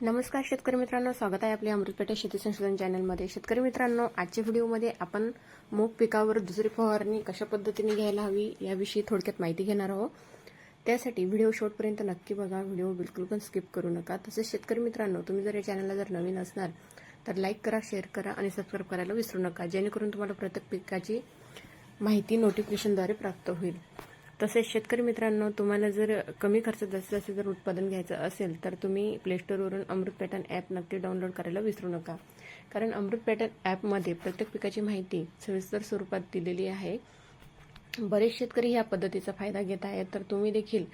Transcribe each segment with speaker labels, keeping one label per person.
Speaker 1: नमस्कार शेतकरी मित्रांनो स्वागत आहे आपल्या अमृतपेठे शेती संशोधन चॅनलमध्ये. शेतकरी मित्रांनो आजच्या व्हिडिओमध्ये आपण मूग पिकावर दुसरी फवारणी कशा पद्धतीने घ्यायला हवी याविषयी थोडक्यात माहिती घेणार आहोत. त्यासाठी व्हिडिओ शेवटपर्यंत नक्की बघा व्हिडिओ बिलकुल पण स्किप करू नका. तसेच शेतकरी मित्रांनो तुम्ही जर या चॅनलला जर नवीन असणार तर लाईक करा शेअर करा आणि सबस्क्राईब करायला विसरू नका जेणेकरून तुम्हाला प्रत्येक पिकाची माहिती नोटिफिकेशनद्वारे प्राप्त होईल. तसेच शेतकरी मित्रांनो तुम्हाला जर कमी खर्चात जास्तीत जास्त जर उत्पादन घ्यायचं असेल तर तुम्ही प्लेस्टोरवरून अमृत पॅटर्न ॲप नक्की डाउनलोड करायला विसरू नका. कारण अमृत पॅटर्न ॲपमध्ये प्रत्येक पिकाची माहिती सविस्तर स्वरूपात दिलेली आहे. बरेच शेतकरी ह्या पद्धतीचा फायदा घेत आहेत तर तुम्ही देखील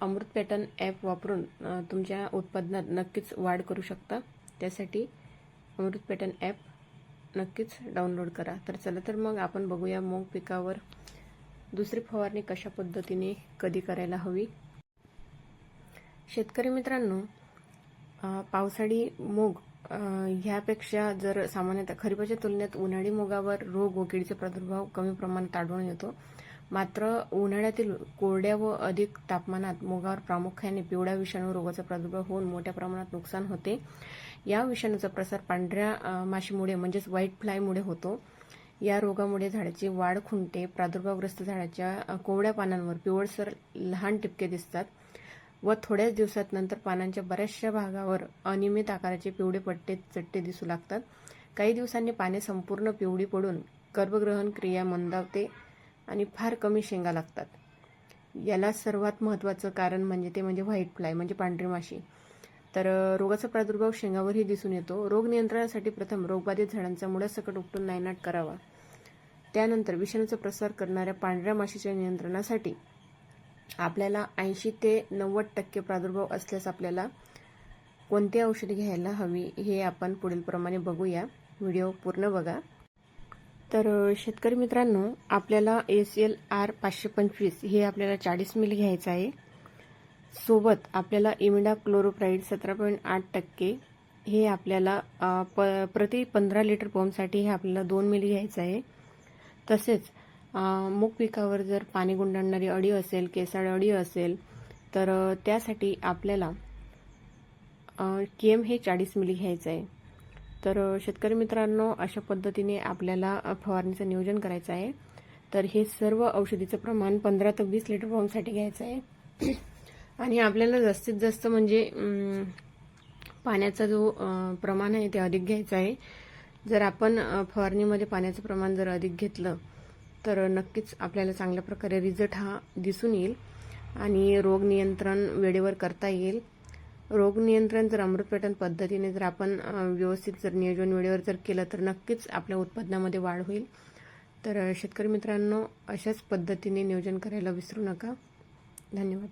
Speaker 1: अमृत पॅटर्न ॲप वापरून तुमच्या उत्पादनात नक्कीच वाढ करू शकता. त्यासाठी अमृत पॅटर्न ॲप नक्कीच डाउनलोड करा. तर चला तर मग आपण बघूया मूग पिकावर दुसरी फवारणी कशा पद्धतीने कधी करायला हवी? शेतकरी मित्रांनो पावसाळी मूग ह्यापेक्षा जर सामान्यतः खरीपाच्या तुलनेत उन्हाळी मुगावर रोग व किडीचा प्रादुर्भाव कमी प्रमाणात आढळून येतो. मात्र उन्हाळ्यातील कोरड्या व अधिक तापमानात मुगावर प्रामुख्याने पिवळ्या विषाणू रोगाचा प्रादुर्भाव होऊन मोठ्या प्रमाणात नुकसान होते. या विषाणूचा प्रसार पांढऱ्या माशीमुळे म्हणजेच व्हाईट फ्लायमुळे होतो. या रोगामुळे झाडाची वाढ खुंटे प्रादुर्भावग्रस्त झाडाच्या कोवळ्या पानांवर पिवळसर लहान टिपके दिसतात व थोड्याच दिवसात नंतर पानांच्या बऱ्याचशा भागावर अनियमित आकाराचे पिवळे पट्टे चट्टे दिसू लागतात. काही दिवसांनी पाने संपूर्ण पिवळी पडून गर्भग्रहण क्रिया मंदावते आणि फार कमी शेंगा लागतात. याला सर्वात महत्त्वाचं कारण म्हणजे ते म्हणजे व्हाईट फ्लाय म्हणजे पांढरी माशी. तर रोगाचा प्रादुर्भाव शेंगावरही दिसून येतो. रोग नियंत्रणासाठी प्रथम रोगबाधित झाडांचा मुळासकट उपटून नायनाट करावा. त्यानंतर विषाणूचा प्रसार करणाऱ्या पांढऱ्या माशीच्या नियंत्रणासाठी आपल्याला ऐंशी ते नव्वद टक्के प्रादुर्भाव असल्यास आपल्याला कोणती औषधी घ्यायला हवी हे आपण पुढील प्रमाणे बघूया. व्हिडिओ पूर्ण बघा. तर शेतकरी मित्रांनो आपल्याला एस एल आर पाचशे पंचवीस हे आपल्याला चाळीस मिली घ्यायचं आहे. सोबत आपल्याला इमिडा क्लोरोप्राईड सतरा पॉईंट आठ टक्के हे आपल्याला प प्रति पंधरा लिटर पंपसाठी हे आपल्याला दोन मिली घ्यायचं आहे. तसेच मूग पिकावर जर पाणी गुंडाळणारी अळी असेल केसाळ अळी असेल तर त्यासाठी आपल्याला केम हे चाळीस मिली घ्यायचं आहे. तर शेतकरी मित्रांनो अशा पद्धतीने आपल्याला फवारणीचं नियोजन करायचं आहे. तर हे सर्व औषधीचं प्रमाण पंधरा ते वीस लिटर पंपसाठी घ्यायचं आहे. आणि आपल्याला जास्तीत जास्त म्हणजे पाण्याचा जो प्रमाण आहे ते अधिक घ्यायचं आहे. जर आपण फवारणीमध्ये पाण्याचं प्रमाण जर अधिक घेतलं तर नक्कीच आपल्याला चांगल्या प्रकारे रिझल्ट हा दिसून येईल आणि रोग नियंत्रण वेळेवर करता येईल. रोग नियंत्रण जर अमृतपेटन पद्धतीने जर आपण व्यवस्थित जर नियोजन वेळेवर जर केलं तर नक्कीच आपल्या उत्पादनामध्ये वाढ होईल. तर शेतकरी मित्रांनो अशाच पद्धतीने नियोजन करायला विसरू नका. धन्यवाद.